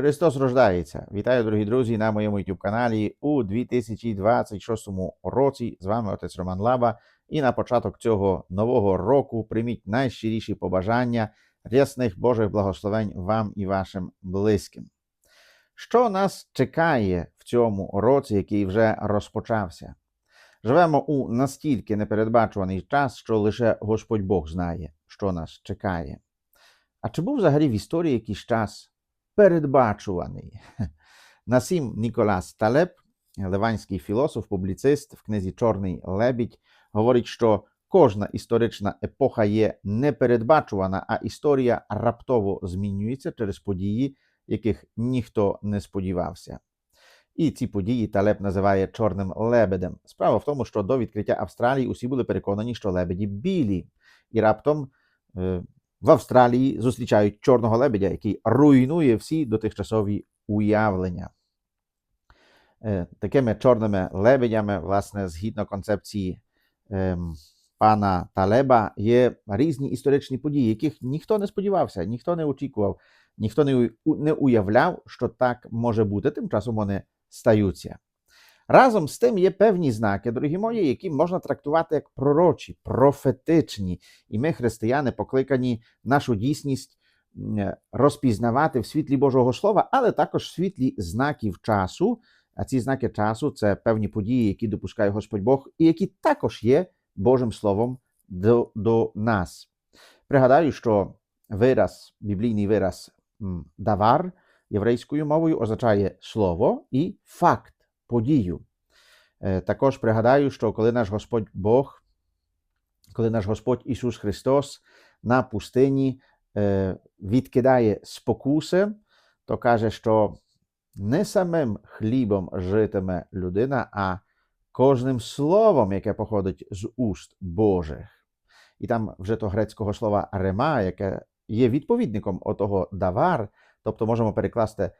Христос рождається. Вітаю, дорогі друзі, на моєму youtube каналі у 2026 році. З вами отець Роман Лаба. І на початок цього нового року прийміть найщиріші побажання рясних Божих благословень вам і вашим близьким. Що нас чекає в цьому році, який вже розпочався? Живемо у настільки непередбачуваний час, що лише Господь Бог знає, що нас чекає. А чи був взагалі в історії якийсь час передбачуваний? Насім Ніколас Талеб, ливанський філософ, публіцист в книзі Чорний лебідь, говорить, що кожна історична епоха є непередбачувана, а історія раптово змінюється через події, яких ніхто не сподівався. І ці події Талеб називає чорним лебедем. Справа в тому, що до відкриття Австралії усі були переконані, що лебеді білі, і раптом е, в Австралії зустрічають чорного лебедя, який руйнує всі дотихчасові уявлення. Е, Такими чорними лебедями, власне, згідно концепції ем, пана Талеба, є різні історичні події, яких ніхто не сподівався, ніхто не очікував, ніхто не уявляв, що так може бути. Тим часом вони стаються. Разом з тим є певні знаки, дорогі мої, які можна трактувати як пророчі, профетичні. І ми, християни, покликані нашу дійсність розпізнавати в світлі Божого Слова, але також в світлі знаків часу. А ці знаки часу це певні події, які допускає Господь Бог, і які також є Божим Словом до, до нас. Пригадаю, що вираз, біблійний вираз давар єврейською мовою означає слово і факт, подію. Е, Також пригадаю, що коли наш Господь Бог, коли наш Господь Ісус Христос на пустині е, відкидає спокуси, то каже, що не самим хлібом житиме людина, а кожним словом, яке походить з уст Божих. І там вже то грецького слова рема, яке є відповідником отого давар, тобто можемо перекласти,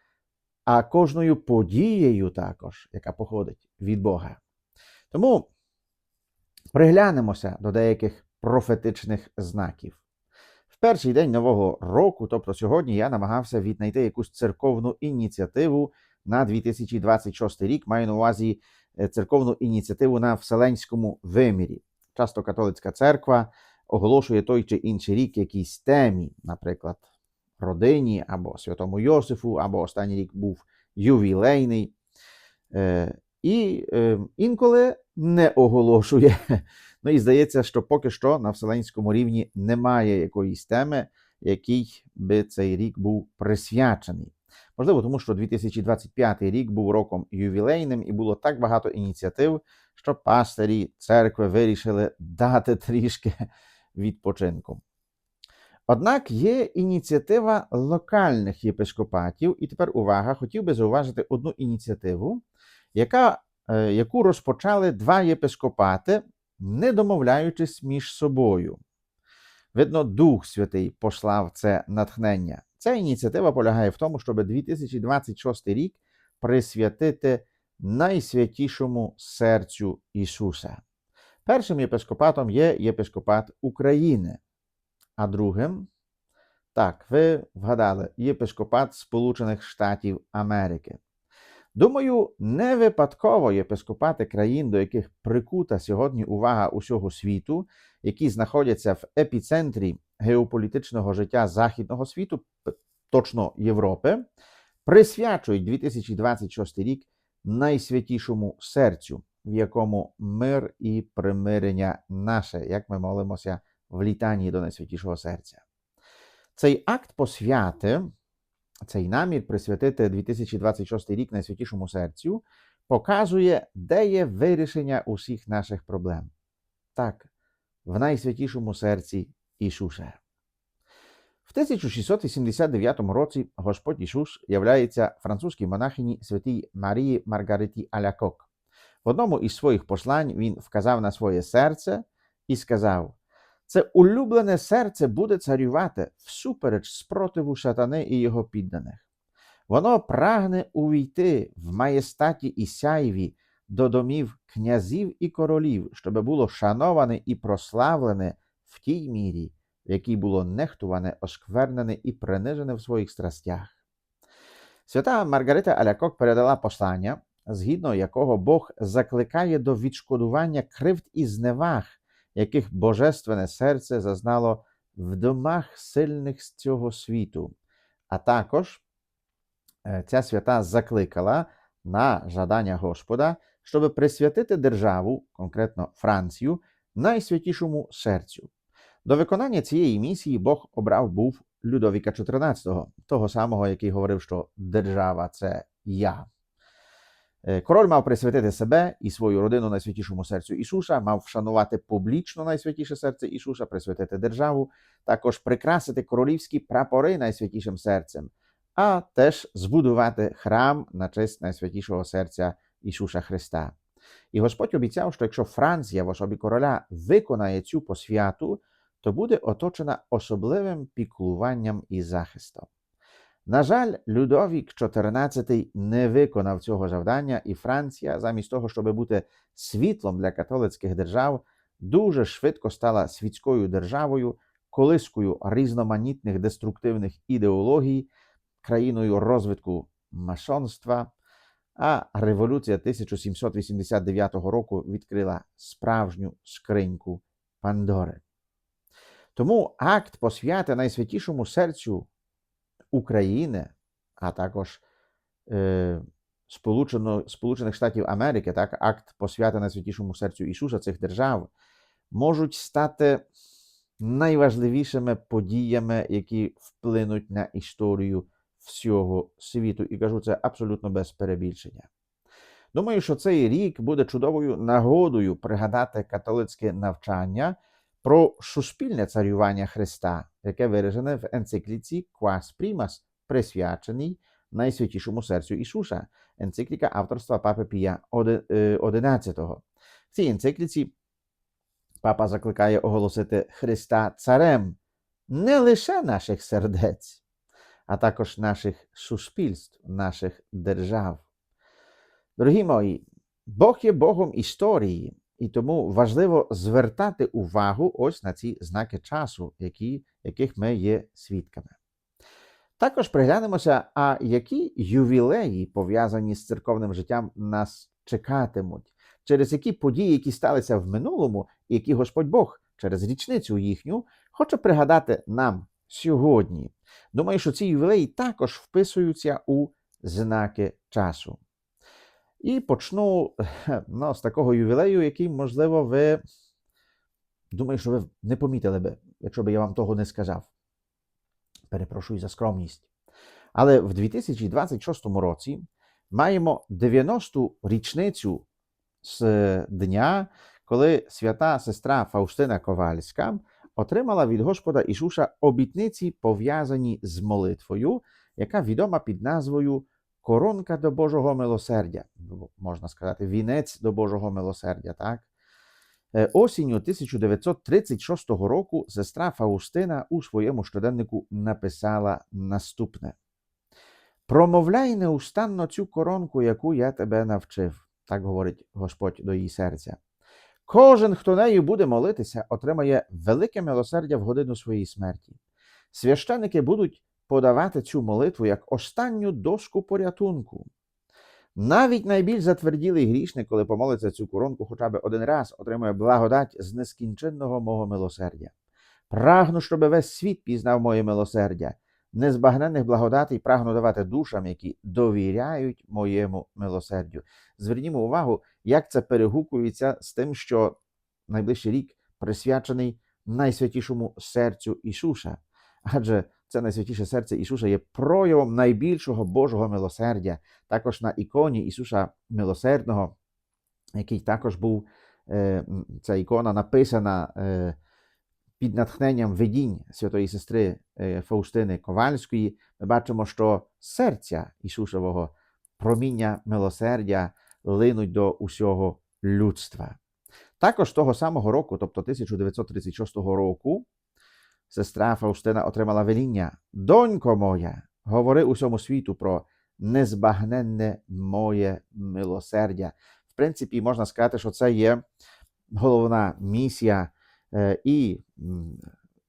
а кожною подією також, яка походить від Бога. Тому приглянемося до деяких профетичних знаків. В перший день нового року, тобто сьогодні, я намагався віднайти якусь церковну ініціативу на 2026 рік. Маю на увазі е, церковну ініціативу на вселенському вимірі. Часто католицька церква оголошує той чи інший рік якійсь темі, наприклад, родині або Святому Йосифу, або останній рік був ювілейний. Е, і е, інколи не оголошує. Ну і здається, що поки що на вселенському рівні немає якоїсь теми, якій би цей рік був присвячений. Можливо, тому що 2025 рік був роком ювілейним і було так багато ініціатив, що пастирі церкви вирішили дати трішки відпочинку. Однак є ініціатива локальних єпископатів, і тепер увага, хотів би зауважити одну ініціативу, яка, е, яку розпочали два єпископати, не домовляючись між собою. Видно, Дух Святий послав це натхнення. Ця ініціатива полягає в тому, щоб 2026 рік присвятити найсвятішому серцю Ісуса. Першим єпископатом є єпископат України, а другим, так, ви вгадали, єпископат Сполучених Штатів Америки. Думаю, не випадково єпископати країн, до яких прикута сьогодні увага усього світу, які знаходяться в епіцентрі геополітичного життя Західного світу, точно Європи, присвячують 2026 рік найсвятішому серцю, в якому мир і примирення наше, як ми молимося в літанні до найсвятішого серця. Цей акт посвяти, цей намір присвятити 2026 рік найсвятішому серцю, показує, де є вирішення усіх наших проблем. Так, в найсвятішому серці Ісуса. В 1689 році Господь Ісус являється французькій монахині святій Марії Маргариті Алякок. В одному із своїх послань він вказав на своє серце і сказав: Це улюблене серце буде царювати всупереч спротиву сатани і його підданих. Воно прагне увійти в маєстаті і сяйві до домів князів і королів, щоб було шановане і прославлене в тій мірі, в якій було нехтуване, осквернене і принижене в своїх страстях. Свята Маргарита Алякок передала послання, згідно якого Бог закликає до відшкодування кривд і зневаг, яких божественне серце зазнало в домах сильних з цього світу. А також е, ця свята закликала на жадання Господа, щоб присвятити державу, конкретно Францію, найсвятішому серцю. До виконання цієї місії Бог обрав був Людовіка XIV, того самого, який говорив, що держава це я. Е, Король мав присвятити себе і свою родину найсвятішому серцю Ісуса, мав вшанувати публічно найсвятіше серце Ісуса, присвятити державу, також прикрасити королівські прапори найсвятішим серцем, а теж збудувати храм на честь найсвятішого серця Ісуса Христа. І Господь обіцяв, що якщо Франція в особі короля виконає цю посвяту, то буде оточена особливим піклуванням і захистом. На жаль, Людовік XIV не виконав цього завдання, і Франція, замість того, щоб бути світлом для католицьких держав, дуже швидко стала світською державою, колискою різноманітних деструктивних ідеологій, країною розвитку масонства. А революція 1789 року відкрила справжню скриньку Пандори. Тому акт посвяти найсвятішому серцю України, а також е, Сполучено, Сполучених Штатів Америки, так, акт посвяти найсвятішому серцю Ісуса цих держав, можуть стати найважливішими подіями, які вплинуть на історію всього світу. І кажу це абсолютно без перебільшення. Думаю, що цей рік буде чудовою нагодою пригадати католицьке навчання про суспільне царювання Христа, яке виражене в енцикліці Quas Primas, присвяченій найсвятішому серцю Ісуса, енцикліка авторства Папи Пія XI. В цій енцикліці папа закликає оголосити Христа царем не лише наших сердець, а також наших суспільств, наших держав. Дорогі мої, Бог є Богом історії, і тому важливо звертати увагу ось на ці знаки часу, які, яких ми є свідками. Також приглянемося, а які ювілеї, пов'язані з церковним життям, нас чекатимуть, через які події, які сталися в минулому, які Господь Бог через річницю їхню хоче пригадати нам сьогодні. Думаю, що ці ювілеї також вписуються у знаки часу. І почну ну, з такого ювілею, який, можливо, ви думаю, що ви не помітили би, якщо б я вам того не сказав. Перепрошую за скромність. Але в 2026 році маємо 90-ту річницю з дня, коли свята сестра Фаустина Ковальська отримала від Господа Ісуса обітниці, пов'язані з молитвою, яка відома під назвою Коронка до Божого милосердя, можна сказати, вінець до Божого милосердя. так? Осінню 1936 року сестра Фаустина у своєму щоденнику написала наступне: Промовляй неустанно цю коронку, яку я тебе навчив, так говорить Господь до її серця. Кожен, хто нею буде молитися, отримає велике милосердя в годину своєї смерті. Священники будуть подавати цю молитву як останню дошку порятунку. Навіть найбільш затверділий грішник, коли помолиться цю коронку хоча б один раз, отримує благодать з нескінченного мого милосердя. Прагну, щоб весь світ пізнав моє милосердя, незбагненних благодатей прагну давати душам, які довіряють моєму милосердю. Звернімо увагу, як це перегукується з тим, що найближчий рік присвячений найсвятішому серцю Ісуса. Адже це найсвятіше серце Ісуса є проявом найбільшого Божого милосердя, також на іконі Ісуса Милосердного, який також був ця ікона написана під натхненням видінь святої сестри Фаустини Ковальської. Ми бачимо, що серця Ісусового проміння милосердя линуть до усього людства. Також того самого року, тобто 1936 року, сестра Фаустина отримала веління. Донько моя, говори усьому світу про незбагненне моє милосердя. В принципі, можна сказати, що це є головна місія і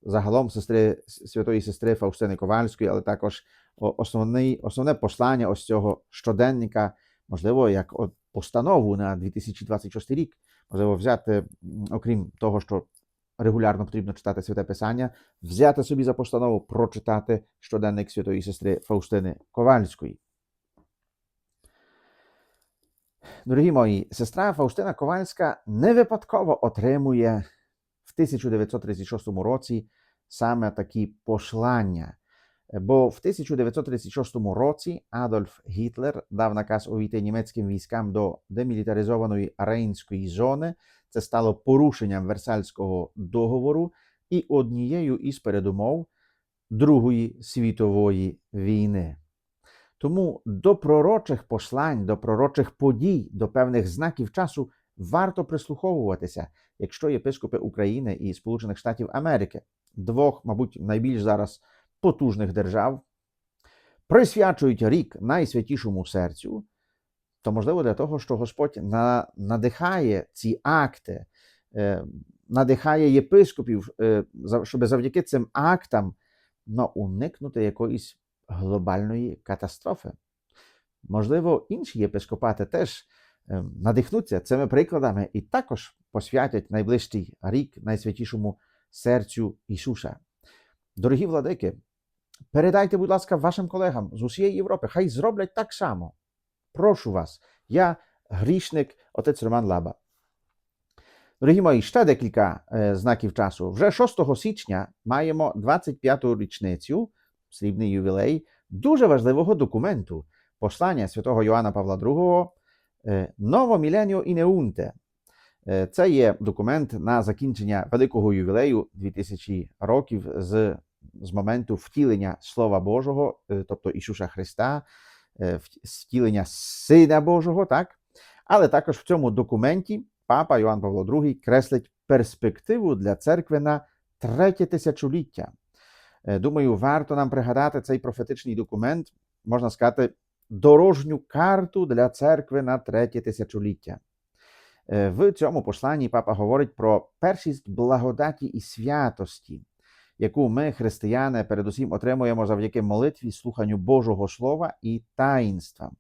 загалом сестри, святої сестри Фаустини Ковальської, але також основний, основне послання ось цього щоденника, можливо, як постанову на 2026 рік, можливо, взяти, окрім того, що регулярно потрібно читати святе писання, взяти собі за постанову прочитати щоденник святої сестри Фаустини Ковальської. Дорогі мої, сестра Фаустина Ковальська не випадково отримує в 1936 році саме такі послання. Бо в 1936 році Адольф Гітлер дав наказ увійти німецьким військам до демілітаризованої Рейнської зони. Це стало порушенням Версальського договору і однією із передумов Другої світової війни. Тому до пророчих послань, до пророчих подій, до певних знаків часу варто прислуховуватися, якщо єпископи України і Сполучених Штатів Америки, двох, мабуть, найбільш зараз потужних держав, присвячують рік найсвятішому серцю, то можливо для того, що Господь на, надихає ці акти, е, надихає єпископів, е, щоб завдяки цим актам ну, уникнути якоїсь глобальної катастрофи. Можливо, інші єпископати теж е, надихнуться цими прикладами і також посвятять найближчий рік найсвятішому серцю Ісуса. Дорогі владики, передайте, будь ласка, вашим колегам з усієї Європи, хай зроблять так само. Прошу вас, я грішник, отець Роман Лаба. Дорогі мої, ще декілька е, знаків часу. Вже 6 січня маємо 25-ту річницю, срібний ювілей, дуже важливого документу послання святого Йоанна Павла II е, Ново Міленіо і Неунте. Е, Це є документ на закінчення великого ювілею 2000 років з, з моменту втілення Слова Божого, е, тобто Ісуса Христа, е, втілення Сина Божого, так? Але також в цьому документі папа Йоанн Павло II креслить перспективу для церкви на третє тисячоліття. Е, Думаю, варто нам пригадати цей профетичний документ, можна сказати, дорожню карту для церкви на третє тисячоліття. В цьому посланні папа говорить про першість благодаті і святості, яку ми, християни, передусім отримуємо завдяки молитві, слуханню Божого Слова і таїнствам.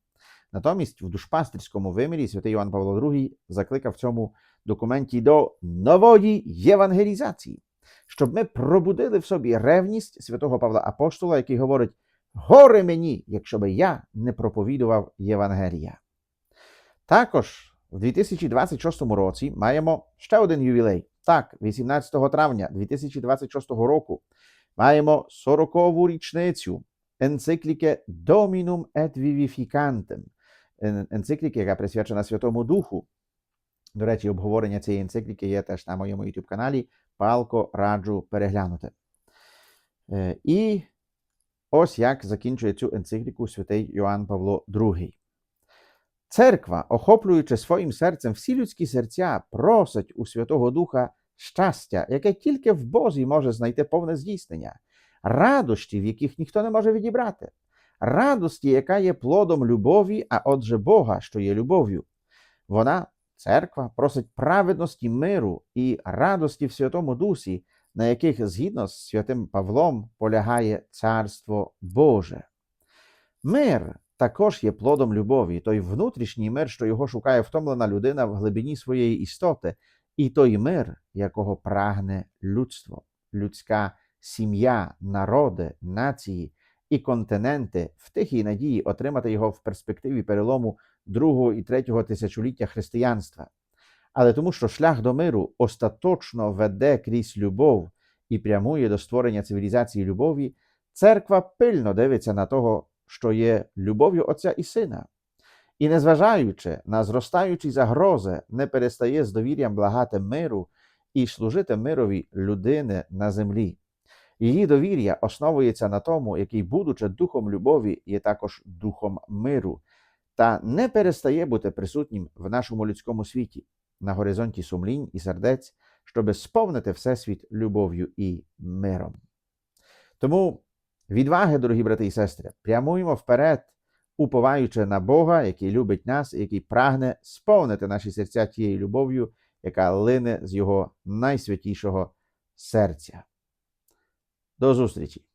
Натомість в душпастерському вимірі святий Іван Павло II закликав в цьому документі до нової євангелізації, щоб ми пробудили в собі ревність святого Павла Апостола, який говорить: горе мені, якщо би я не проповідував Євангелія. Також в 2026 році маємо ще один ювілей. Так, 18 травня 2026 року маємо 40-ву річницю енцикліки Dominum et Vivificantem, енцикліки, яка присвячена Святому Духу. До речі, обговорення цієї енцикліки є теж на моєму YouTube каналі. Палко раджу переглянути. Е, І ось як закінчує цю енцикліку святий Йоанн Павло II. Церква, охоплюючи своїм серцем всі людські серця, просить у Святого Духа щастя, яке тільки в Бозі може знайти повне здійснення, радощів, яких ніхто не може відібрати, радості, яка є плодом любові, а отже Бога, що є любов'ю. Вона, церква, просить праведності миру і радості в Святому Дусі, на яких згідно з святим Павлом полягає Царство Боже. Мир також є плодом любові, той внутрішній мир, що його шукає втомлена людина в глибині своєї істоти, і той мир, якого прагне людство, людська сім'я, народи, нації і континенти в тихій надії отримати його в перспективі перелому другого і третього тисячоліття християнства. Але тому, що шлях до миру остаточно веде крізь любов і прямує до створення цивілізації любові, церква пильно дивиться на того, що є любов'ю Отця і Сина. І, незважаючи на зростаючі загрози, не перестає з довір'ям благати миру і служити мирові людини на землі. Її довір'я основується на тому, який, будучи духом любові, є також духом миру, та не перестає бути присутнім в нашому людському світі, на горизонті сумлінь і сердець, щоби сповнити Всесвіт любов'ю і миром. Тому відваги, дорогі брати і сестри, прямуємо вперед, уповаючи на Бога, який любить нас і який прагне сповнити наші серця тією любов'ю, яка лине з Його найсвятішого серця. До зустрічі!